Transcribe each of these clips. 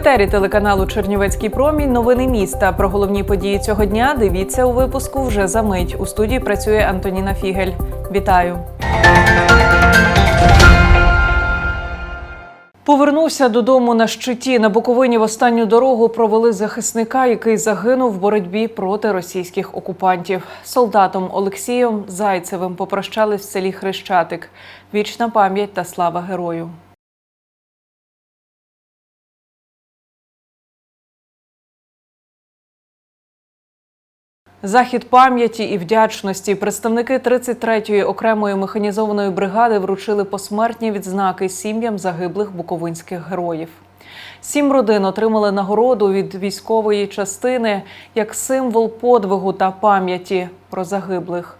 етері телеканалу Чернівецький промінь. Новини міста. Про головні події цього дня дивіться у випуску вже за мить. У студії працює Антоніна Фігель. Вітаю. Повернувся додому на щиті. На Буковині в останню дорогу провели захисника, який загинув в боротьбі проти російських окупантів. Солдатом Олексієм Зайцевим попрощались в селі Хрещатик. Вічна пам'ять та слава герою. Захід пам'яті і вдячності представники 33-ї окремої механізованої бригади вручили посмертні відзнаки сім'ям загиблих буковинських героїв. Сім родин отримали нагороду від військової частини як символ подвигу та пам'яті про загиблих.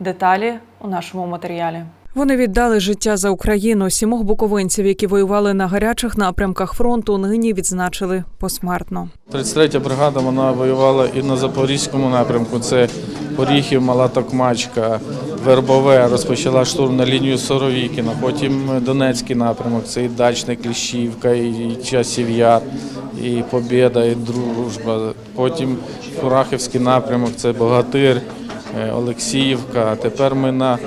Деталі у нашому матеріалі. Вони віддали життя за Україну. Сімох буковинців, які воювали на гарячих напрямках фронту, нині відзначили посмертно. 33 бригада вона воювала і на Запорізькому напрямку. Це Оріхів, Мала Токмачка, Вербове. Розпочала штурм на лінію Соровікіна. Потім Донецький напрямок, це і Дачне, Кліщівка, і Часів Яр, і Побєда, і Дружба. Потім Курахівський напрямок, це Богатир, е, Олексіївка. Тепер ми на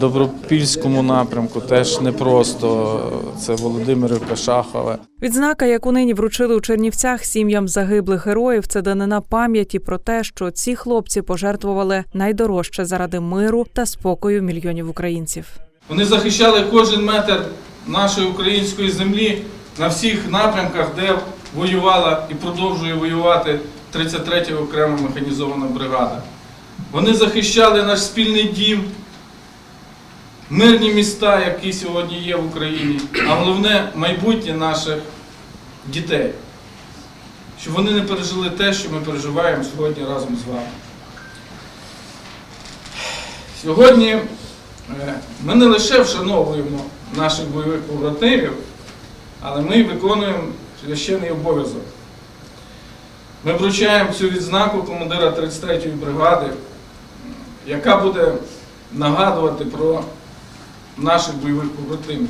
Добропільському напрямку теж непросто. Це Володимирівка, Шахове. Відзнака, яку нині вручили у Чернівцях сім'ям загиблих героїв, це данина пам'яті про те, що ці хлопці пожертвували найдорожче заради миру та спокою мільйонів українців. Вони захищали кожен метр нашої української землі на всіх напрямках, де воювала і продовжує воювати 33 окрема механізована бригада. Вони захищали наш спільний дім, мирні міста, які сьогодні є в Україні, а головне майбутнє наших дітей. Щоб вони не пережили те, що ми переживаємо сьогодні разом з вами. Сьогодні е, ми не лише вшановуємо наших бойових побратимів, але ми виконуємо священний обов'язок. Ми вручаємо цю відзнаку командира 33-ї бригади, яка буде нагадувати про наших бойових побратимів.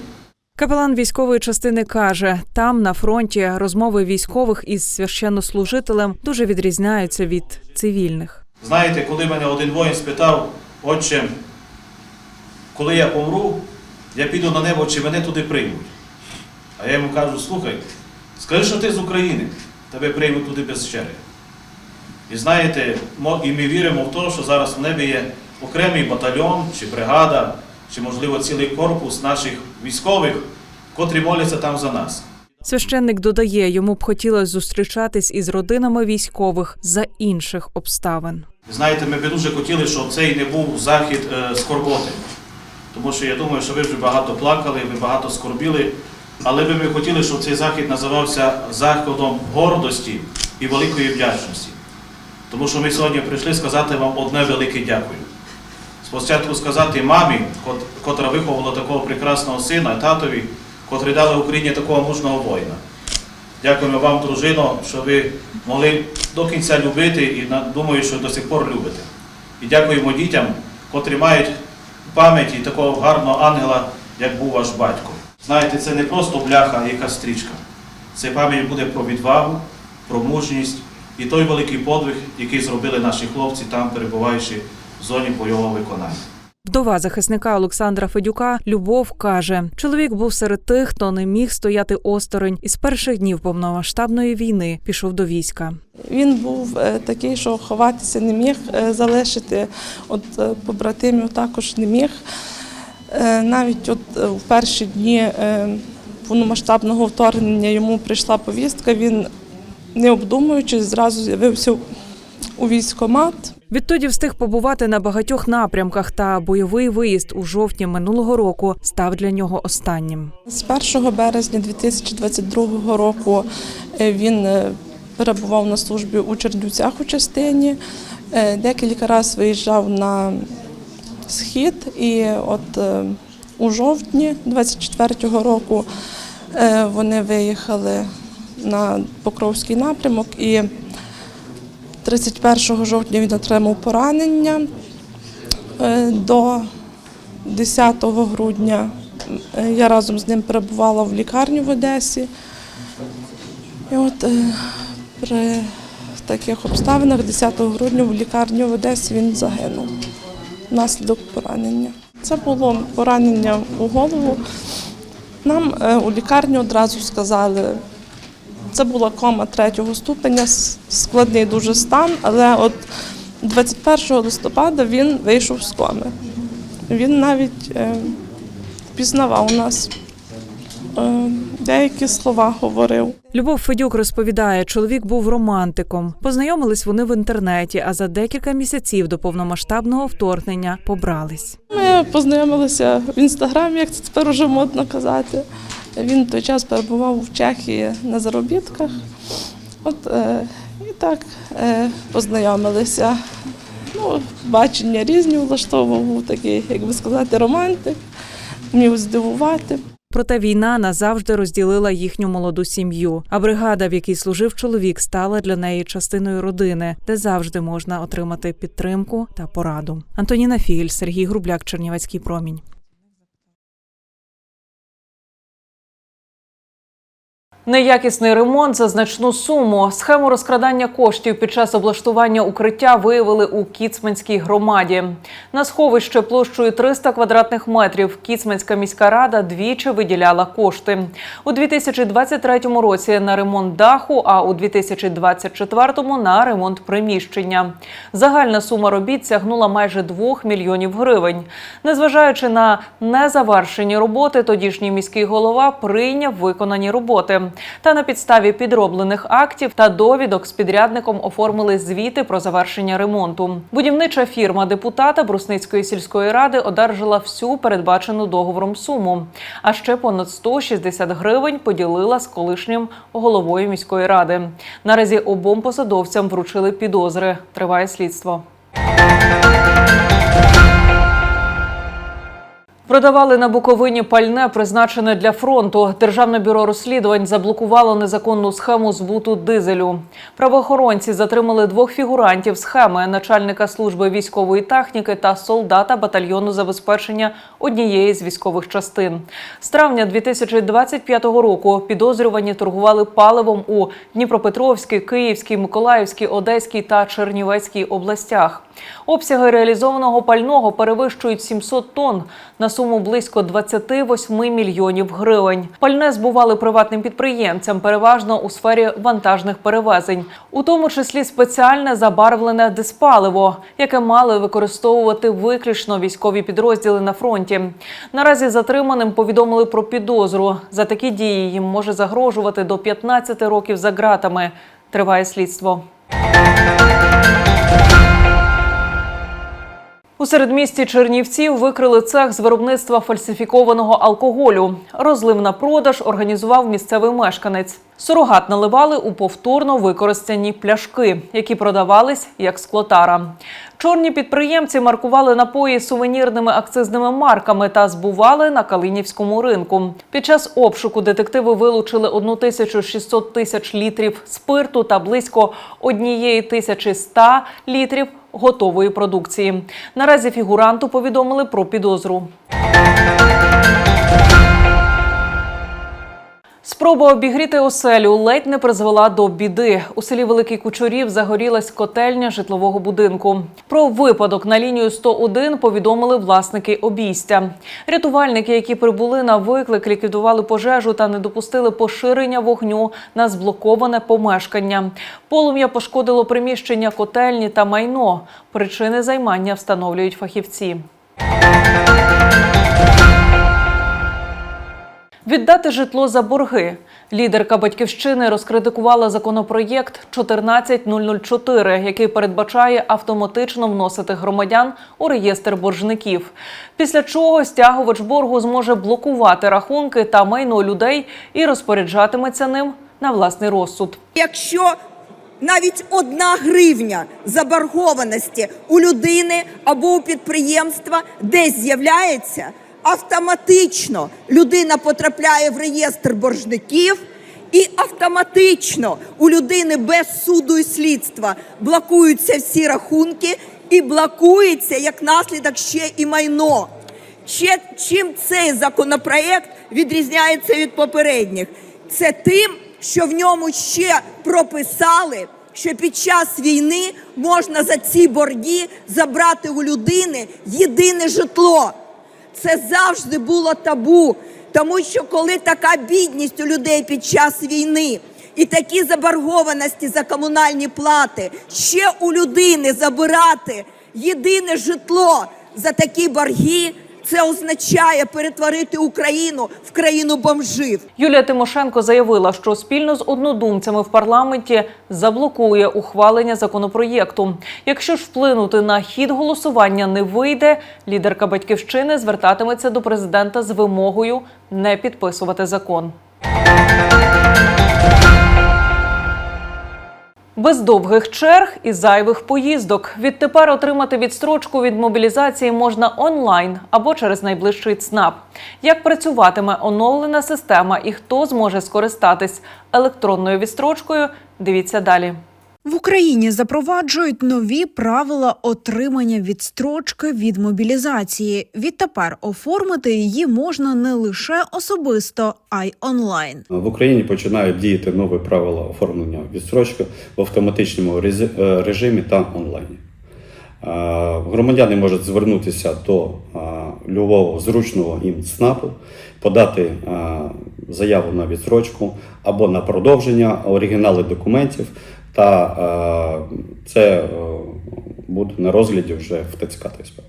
Капелан військової частини каже: там на фронті розмови військових із священнослужителем дуже відрізняються від цивільних. Знаєте, коли мене один воїн спитав, отче, коли я помру, я піду на небо, чи мене туди приймуть. А я йому кажу, слухай, скажи, що ти з України, тебе приймуть туди без черги. І знаєте, і ми віримо в те, що зараз в небі є окремий батальйон, чи бригада, чи, можливо, цілий корпус наших військових, котрі моляться там за нас. Священник додає, йому б хотілося зустрічатись із родинами військових за інших обставин. Знаєте, ми б дуже хотіли, щоб цей не був захід е, скорботи. Тому що я думаю, що ви вже багато плакали, ви багато скорбіли, але би ми хотіли, щоб цей захід називався заходом гордості і великої вдячності. Тому що ми сьогодні прийшли сказати вам одне велике дякую. Спочатку сказати мамі, котра виховала такого прекрасного сина, татові, котрі дали Україні такого мужного воїна. Дякуємо вам, дружино, що ви могли до кінця любити і думаю, що до сих пор любите. І дякуємо дітям, котрі мають в пам'яті такого гарного ангела, як був ваш батько. Знаєте, це не просто бляха, яка стрічка. Це пам'ять буде про відвагу, про мужність і той великий подвиг, який зробили наші хлопці там, перебуваючи в зоні бойового виконання. Вдова захисника Олександра Федюка Любов каже: чоловік був серед тих, хто не міг стояти осторонь, і з перших днів повномасштабної війни пішов до війська. Він був е, такий, що ховатися не міг, е, залишити от е, побратимів також не міг. Навіть от в перші дні повномасштабного вторгнення йому прийшла повістка, він, не обдумуючись, зразу з'явився у військкомат. Відтоді встиг побувати на багатьох напрямках, та бойовий виїзд у жовтні минулого року став для нього останнім. З 1 березня 2022 року е, він е, перебував на службі у Чернівцях у частині. Е, Декілька разів виїжджав на схід, і от у жовтні 24-го року вони виїхали на Покровський напрямок і 31 жовтня він отримав поранення. Е, До 10 грудня е, я разом з ним перебувала в лікарні в Одесі. І от е, при таких обставинах 10 грудня в лікарні в Одесі він загинув внаслідок поранення. Це було поранення у голову. Нам у лікарні одразу сказали, це була кома третього ступеня, складний дуже стан, але от 21 листопада він вийшов з коми. Він навіть е, пізнавав нас, е, деякі слова говорив. Любов Федюк розповідає, чоловік був романтиком. Познайомились вони в інтернеті, а за декілька місяців до повномасштабного вторгнення побрались. Ми познайомилися в інстаграмі, як це тепер уже модно казати. Він той час перебував в Чехії на заробітках. От е, і так е, познайомилися. Ну, бачення різні влаштовував, такий, як би сказати, романтик, вмів здивувати. Проте війна назавжди розділила їхню молоду сім'ю. А бригада, в якій служив чоловік, стала для неї частиною родини, де завжди можна отримати підтримку та пораду. Антоніна Фігель, Сергій Грубляк, Чернівецький промінь. Неякісний ремонт за значну суму. Схему розкрадання коштів під час облаштування укриття виявили у Кіцманській громаді. На сховище площею 300 квадратних метрів Кіцманська міська рада двічі виділяла кошти. У 2023 році на ремонт даху, а у 2024 на ремонт приміщення. Загальна сума робіт сягнула майже 2 мільйонів гривень. Незважаючи на незавершені роботи, тодішній міський голова прийняв виконані роботи. Та на підставі підроблених актів та довідок з підрядником оформили звіти про завершення ремонту. Будівнича фірма депутата Брусницької сільської ради одержала всю передбачену договором суму. А ще понад 160 гривень поділила з колишнім головою міської ради. Наразі обом посадовцям вручили підозри. Триває слідство. Продавали на Буковині пальне, призначене для фронту. Державне бюро розслідувань заблокувало незаконну схему збуту дизелю. Правоохоронці затримали двох фігурантів схеми начальника служби військової техніки та солдата батальйону забезпечення однієї з військових частин. З травня 2025 року підозрювані торгували паливом у Дніпропетровській, Київській, Миколаївській, Одеській та Чернівецькій областях. Обсяги реалізованого пального перевищують 700 тонн на суму близько 28 мільйонів гривень. Пальне збували приватним підприємцям, переважно у сфері вантажних перевезень, у тому числі спеціальне забарвлене диспаливо, яке мали використовувати виключно військові підрозділи на фронті. Наразі затриманим повідомили про підозру. За такі дії їм може загрожувати до 15 років за ґратами. Триває слідство. У середмісті Чернівців викрили цех з виробництва фальсифікованого алкоголю. Розлив на продаж організував місцевий мешканець. Сурогат наливали у повторно використані пляшки, які продавались як склотара. Чорні підприємці маркували напої сувенірними акцизними марками та збували на Калинівському ринку. Під час обшуку детективи вилучили 1600 тисяч літрів спирту та близько 1100 літрів готової продукції. Наразі фігуранту повідомили про підозру. Спроба обігріти оселю ледь не призвела до біди. У селі Великий Кучурів загорілась котельня житлового будинку. Про випадок на лінію 101 повідомили власники обійстя. Рятувальники, які прибули на виклик, ліквідували пожежу та не допустили поширення вогню на зблоковане помешкання. Полум'я пошкодило приміщення котельні та майно. Причини займання встановлюють фахівці. Віддати житло за борги. Лідерка батьківщини розкритикувала законопроєкт 14004, який передбачає автоматично вносити громадян у реєстр боржників. Після чого стягувач боргу зможе блокувати рахунки та майно людей і розпоряджатиметься ним на власний розсуд. Якщо навіть одна гривня заборгованості у людини або у підприємства десь з'являється, автоматично людина потрапляє в реєстр боржників. І автоматично у людини без суду і слідства блокуються всі рахунки, і блокується як наслідок ще і майно. Ще чим цей законопроект відрізняється від попередніх? Це тим, що в ньому ще прописали, що під час війни можна за ці борги забрати у людини єдине житло. Це завжди було табу, тому що коли така бідність у людей під час війни і такі заборгованості за комунальні плати, ще у людини забирати єдине житло за такі борги, це означає перетворити Україну в країну бомжів. Юлія Тимошенко заявила, що спільно з однодумцями в парламенті заблокує ухвалення законопроєкту. Якщо ж вплинути на хід голосування не вийде, лідерка батьківщини звертатиметься до президента з вимогою не підписувати закон. Без довгих черг і зайвих поїздок. Відтепер отримати відстрочку від мобілізації можна онлайн або через найближчий ЦНАП. Як працюватиме оновлена система і хто зможе скористатись електронною відстрочкою, дивіться далі. В Україні запроваджують нові правила отримання відстрочки від мобілізації. Відтепер оформити її можна не лише особисто, а й онлайн. В Україні починають діяти нові правила оформлення відстрочки в автоматичному е, режимі та онлайні. Е, Громадяни можуть звернутися до любого зручного їм ЦНАПу, подати заяву на відстрочку або на продовження оригінали документів, та е, це е, буде на розгляді вже в ТЦК та СП.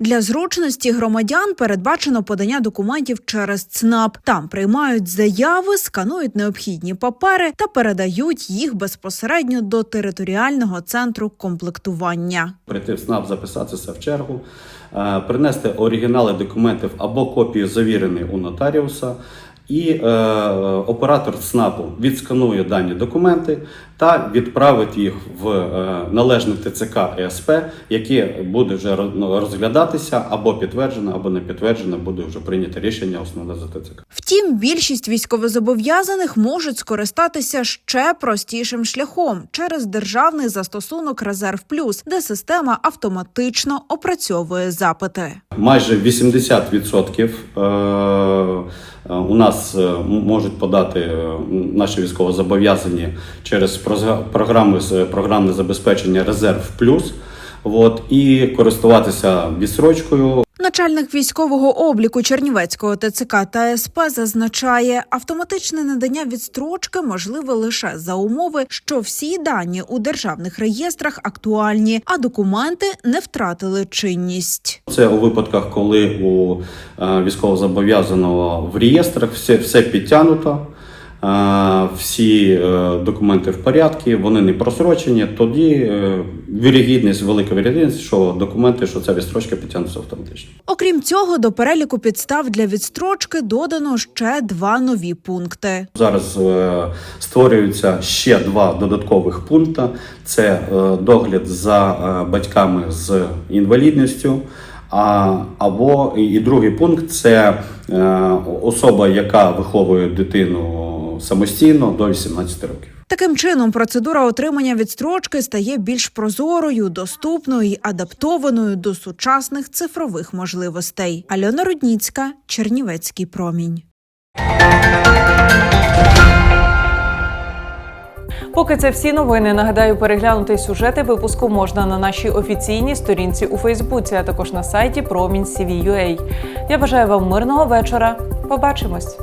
Для зручності громадян передбачено подання документів через ЦНАП. Там приймають заяви, сканують необхідні папери та передають їх безпосередньо до територіального центру комплектування. прийти в СНАП, записатися в чергу, е, принести оригінали документів або копію завірені у нотаріуса. І е, оператор СНАПу відсканує дані документи та відправить їх в е, належне ТЦК і СП, яке буде вже ну, розглядатися або підтверджено, або не підтверджено, буде вже прийнято рішення основне за ТЦК. Втім, більшість військовозобов'язаних можуть скористатися ще простішим шляхом через державний застосунок Резерв Плюс, де система автоматично опрацьовує запити. Майже 80% е, е, у нас е, можуть подати е, наші військовозобов'язані через програми з програмне забезпечення Резерв Плюс. От, і користуватися відсрочкою. Начальник військового обліку Чернівецького ТЦК та СП зазначає, автоматичне надання відстрочки можливе лише за умови, що всі дані у державних реєстрах актуальні, а документи не втратили чинність. Це у випадках, коли у е, військовозобов'язаного в реєстрах все, все підтягнуто, всі е, документи в порядку, вони не просрочені, тоді е, вірогідність, велика вірогідність, що документи, що ця відстрочка підтягнуться автоматично. Окрім цього, до переліку підстав для відстрочки додано ще два нові пункти. Зараз е, створюються ще два додаткових пункти: це догляд за батьками з інвалідністю. А, або і, і другий пункт це е, особа, яка виховує дитину самостійно до 18 років. Таким чином, процедура отримання відстрочки стає більш прозорою, доступною і адаптованою до сучасних цифрових можливостей. Альона Рудніцька, Чернівецький промінь. Поки це всі новини. Нагадаю, переглянути сюжети випуску можна на нашій офіційній сторінці у Фейсбуці, а також на сайті Промінь Я бажаю вам мирного вечора. Побачимось.